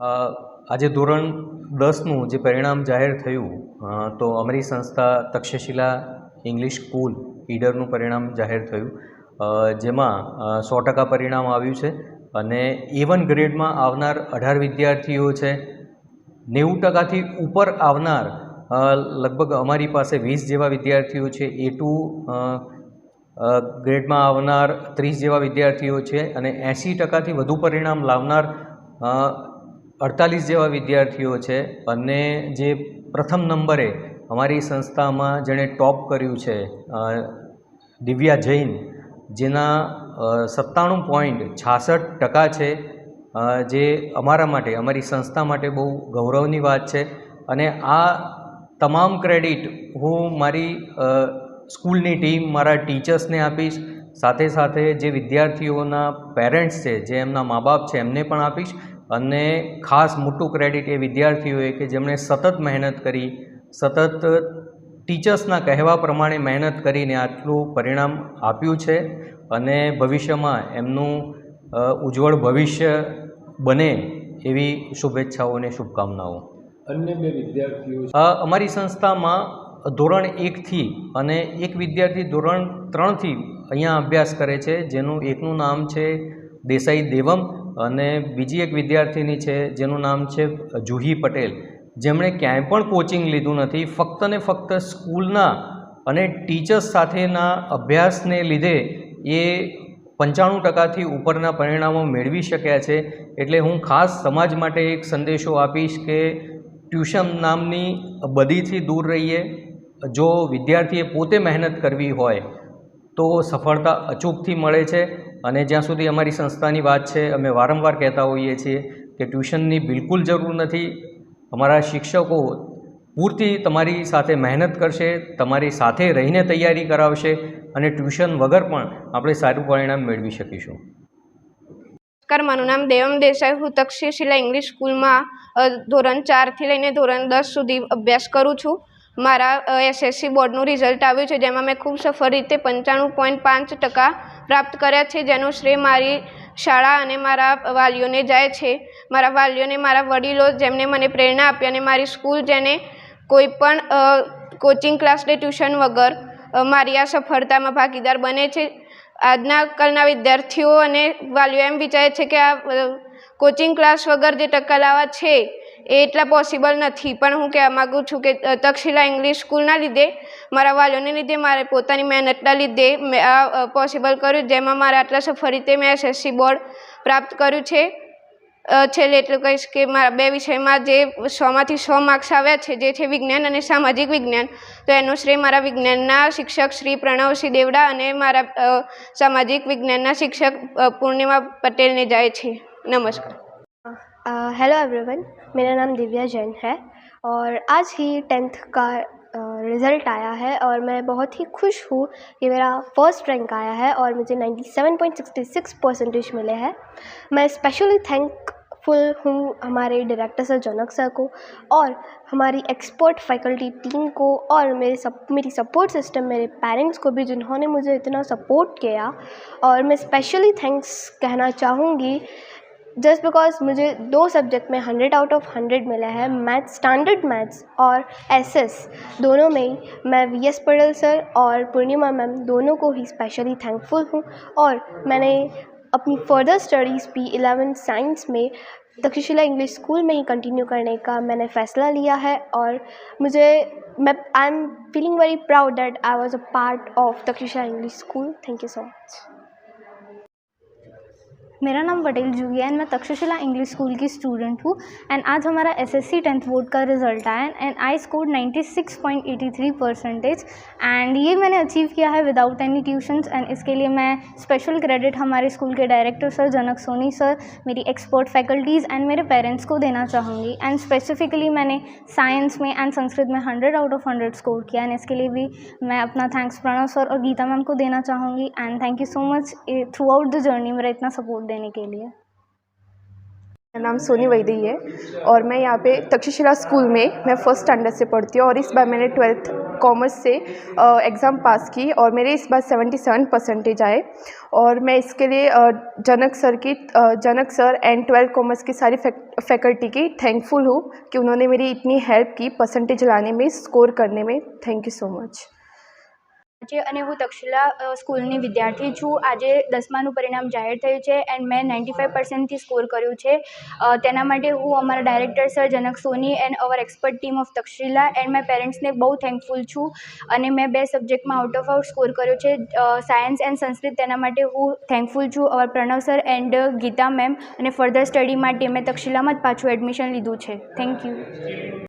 આજે ધોરણ દસનું જે પરિણામ જાહેર થયું તો અમારી સંસ્થા તક્ષશિલા ઇંગ્લિશ સ્કૂલ, ઈડરનું પરિણામ જાહેર થયું. જેમાં સો ટકા પરિણામ આવ્યું છે અને એ વન ગ્રેડમાં આવનાર અઢાર વિદ્યાર્થીઓ છે. નેવું ટકાથી ઉપર આવનાર લગભગ અમારી પાસે વીસ જેવા વિદ્યાર્થીઓ છે. એ ટુ ગ્રેડમાં આવનાર ત્રીસ જેવા વિદ્યાર્થીઓ છે અને એંસી ટકાથી વધુ પરિણામ લાવનાર અડતાલીસ જેવા વિદ્યાર્થીઓ છે અને જે પ્રથમ નંબરે અમારી સંસ્થામાં જેણે ટોપ કર્યું છે દિવ્યા જૈન, જેના સત્તાણું પોઈન્ટ છાસઠ ટકા છે જે અમારા માટે, અમારી સંસ્થા માટે બહુ ગૌરવની વાત છે. અને આ તમામ ક્રેડિટ હું મારી સ્કૂલની ટીમ, મારા ટીચર્સને આપીશ, સાથે સાથે જે વિદ્યાર્થીઓના પેરેન્ટ્સ છે, જે એમના મા બાપ છે, એમને પણ આપીશ. અને ખાસ મોટું ક્રેડિટ એ વિદ્યાર્થીઓએ કે જેમણે સતત મહેનત કરી સતત ટીચર્સના કહેવા પ્રમાણે મહેનત કરીને આટલું પરિણામ આપ્યું છે અને ભવિષ્યમાં એમનું ઉજ્જવળ ભવિષ્ય બને એવી શુભેચ્છાઓ અને શુભકામનાઓ. અન્ય બે વિદ્યાર્થીઓ અમારી સંસ્થામાં ધોરણ એકથી અને એક વિદ્યાર્થી ધોરણ ત્રણથી અહીંયા અભ્યાસ કરે છે જેનું એકનું નામ છે દેસાઈ દેવમ. અને બીજી એક વિદ્યાર્થીની છે, જેનું નામ છે, જુહી પટેલ. જેમણે ક્યાંય પણ કોચિંગ લીધું નથી, ફક્ત ને ફક્ત સ્કૂલના અને ટીચર્સ સાથેના અભ્યાસને લીધે એ પંચાણું ટકાથી ઉપરના પરિણામો મેળવી શક્યા છે. એટલે હું ખાસ સમાજ માટે એક સંદેશો આપીશ કે ટ્યુશન નામની બધીથી દૂર રહીએ. જો વિદ્યાર્થીએ પોતે મહેનત કરવી હોય, તો સફળતા અચૂકથી મળે છે. અને જ્યાં સુધી અમારી સંસ્થાની વાત છે, અમે વારંવાર કહેતા હોઈએ છીએ કે ટ્યુશનની બિલકુલ જરૂર નથી. અમારા શિક્ષકો પૂરતી તમારી સાથે મહેનત કરશે, તમારી સાથે રહીને તૈયારી કરાવશે અને ટ્યુશન વગર પણ આપણે સારું પરિણામ મેળવી શકીશું. નમસ્કાર, મારું નામ દેવમ દેસાઈ. હું તક્ષશિલા ઇંગ્લિશ સ્કૂલમાં ધોરણ ચારથી લઈને ધોરણ દસ સુધી અભ્યાસ કરું છું. મારા એસએસસી બોર્ડનું રિઝલ્ટ આવ્યું છે, જેમાં મેં ખૂબ સફળ રીતે પંચાણું પોઈન્ટ પાંચ ટકા પ્રાપ્ત કર્યા છે, જેનું શ્રેય મારી શાળા અને મારા વાલીઓને જાય છે. મારા વાલીઓને મારા વડીલો જેમને મને પ્રેરણા આપી અને મારી સ્કૂલ જેને કોઈ પણ કોચિંગ ક્લાસ કે ટ્યુશન વગર મારી આ સફળતામાં ભાગીદાર બને છે. આજના કાલના વિદ્યાર્થીઓ અને વાલીઓ એમ વિચારે છે કે આ કોચિંગ ક્લાસ વગર જે ટકા લાવવા છે એ એટલા પોસિબલ નથી. પણ હું કહેવા માગું છું કે તક્ષશિલા ઇંગ્લિશ સ્કૂલના લીધે, મારા વાલીઓને લીધે, મારે પોતાની મહેનતના લીધે મેં આ પોસિબલ કર્યું, જેમાં મારે આટલા સફળ રીતે મેં એસએસસી બોર્ડ પ્રાપ્ત કર્યું છે. છેલ્લે એટલું કહીશ કે, મારા બે વિષયમાં જે સોમાંથી સો માર્ક્સ આવ્યા છે, જે છે વિજ્ઞાન અને સામાજિક વિજ્ઞાન, તો એનો શ્રેય મારા વિજ્ઞાનના શિક્ષક શ્રી પ્રણવસિંહ દેવડા અને મારા સામાજિક વિજ્ઞાનના શિક્ષક પૂર્ણિમા પટેલને જાય છે. નમસ્કાર. हेलो एवरीवन मेरा नाम दिव्या जैन है और आज ही टेंथ का रिज़ल्ट आया है और मैं बहुत ही खुश हूँ कि मेरा फ़र्स्ट रैंक आया है और मुझे 97.66 परसेंटेज मिले हैं। मैं स्पेशली थैंकफुल हूँ हमारे डायरेक्टर सर जनक सर को और हमारी एक्सपर्ट फैकल्टी टीम को और मेरे सब मेरी सपोर्ट सिस्टम मेरे पेरेंट्स को भी जिन्होंने मुझे इतना सपोर्ट किया। और मैं स्पेशली थैंक्स कहना चाहूँगी जस्ट बिकॉज़ मुझे दो सब्जेक्ट में हंड्रेड आउट ऑफ़ हंड्रेड मिला है मैथ्स स्टैंडर्ड मैथ्स और एस एस दोनों में ही मैं वी एस पटेल सर और पूर्णिमा मैम दोनों को ही स्पेशली थैंकफुल हूँ और मैंने अपनी फर्दर स्टडीज़ भी इलेवेंथ साइंस में तक्षशिला इंग्लिश स्कूल में ही कंटिन्यू करने का मैंने फ़ैसला लिया है और मुझे, मैं I am feeling very proud that I was a part of Takshashila English school thank you so much मेरा नाम पटेल जूही है एंड मैं तक्षशिला इंग्लिश स्कूल की स्टूडेंट हूँ एंड आज हमारा एसएससी टेंथ बोर्ड का रिज़ल्ट आया and I score 96.83 percentage and ये मैंने अचीव किया है विदाउट एनी ट्यूशन्स एंड इसके लिए मैं स्पेशल क्रेडिट हमारे स्कूल के director sir Janak Soni sir मेरी एक्सपर्ट फैकल्टीज़ एंड मेरे पेरेंट्स को देना चाहूँगी एंड स्पेसिफिकली मैंने साइंस में एंड संस्कृत में 100 आउट ऑफ़ 100 स्कोर किया एंड इसके लिए भी मैं अपना थैंक्स प्रणव सर और गीता मैम को देना चाहूँगी and thank you so much throughout the journey मेरा इतना सपोर्ट देने के लिए। मेरा नाम सोनी वैदी है और मैं यहाँ पे तक्षशिला स्कूल में मैं फ़र्स्ट स्टैंडर्ड से पढ़ती हूँ और इस बार मैंने ट्वेल्थ कॉमर्स से एग्ज़ाम पास की और मेरे इस बार 77 परसेंटेज आए और मैं इसके लिए जनक सर की Janak sir and twelfth commerce की सारी फैकल्टी की थैंकफुल हूँ कि उन्होंने मेरी इतनी हेल्प की परसेंटेज लाने में स्कोर करने में। थैंक यू सो मच છે અને હું તક્ષશિલા સ્કૂલની વિદ્યાર્થી છું. આજે દસમાનું પરિણામ જાહેર થયું છે એન્ડ મેં નાઇન્ટી ફાઇવ પર્સન્ટથી સ્કોર કર્યું છે. તેના માટે હું અમારા director sir Janak Soni and our expert team of Takshashila and my પેરેન્ટ્સને બહુ થેન્કફુલ છું. અને મેં બે સબ્જેક્ટમાં આઉટ ઓફ આઉટ સ્કોર કર્યો છે. સાયન્સ એન્ડ સંસ્કૃત તેના માટે હું થેન્કફુલ છું. Our Pranav sir and Gita ma'am અને ફર્ધર સ્ટડી માટે મેં તક્ષશિલામાં જ પાછું એડમિશન લીધું છે. Thank you